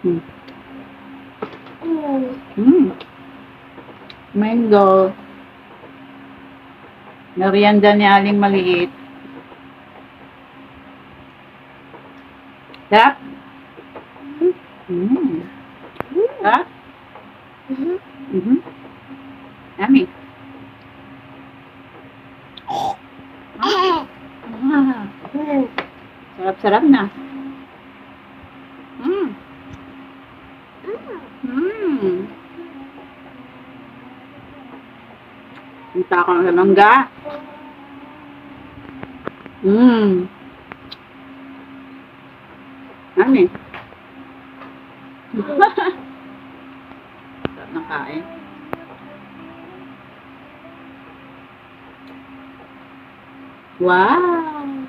Hmm. Mm. Mango. Merienda ni Aling Maliit. Sarap? Mm. Sarap? Mm-hmm. Yummy. Ah. Sarap-sarap na. Mm. Mm. Punta ako ng mangga. Mm. Yummy. Sarap ng kain. Wow!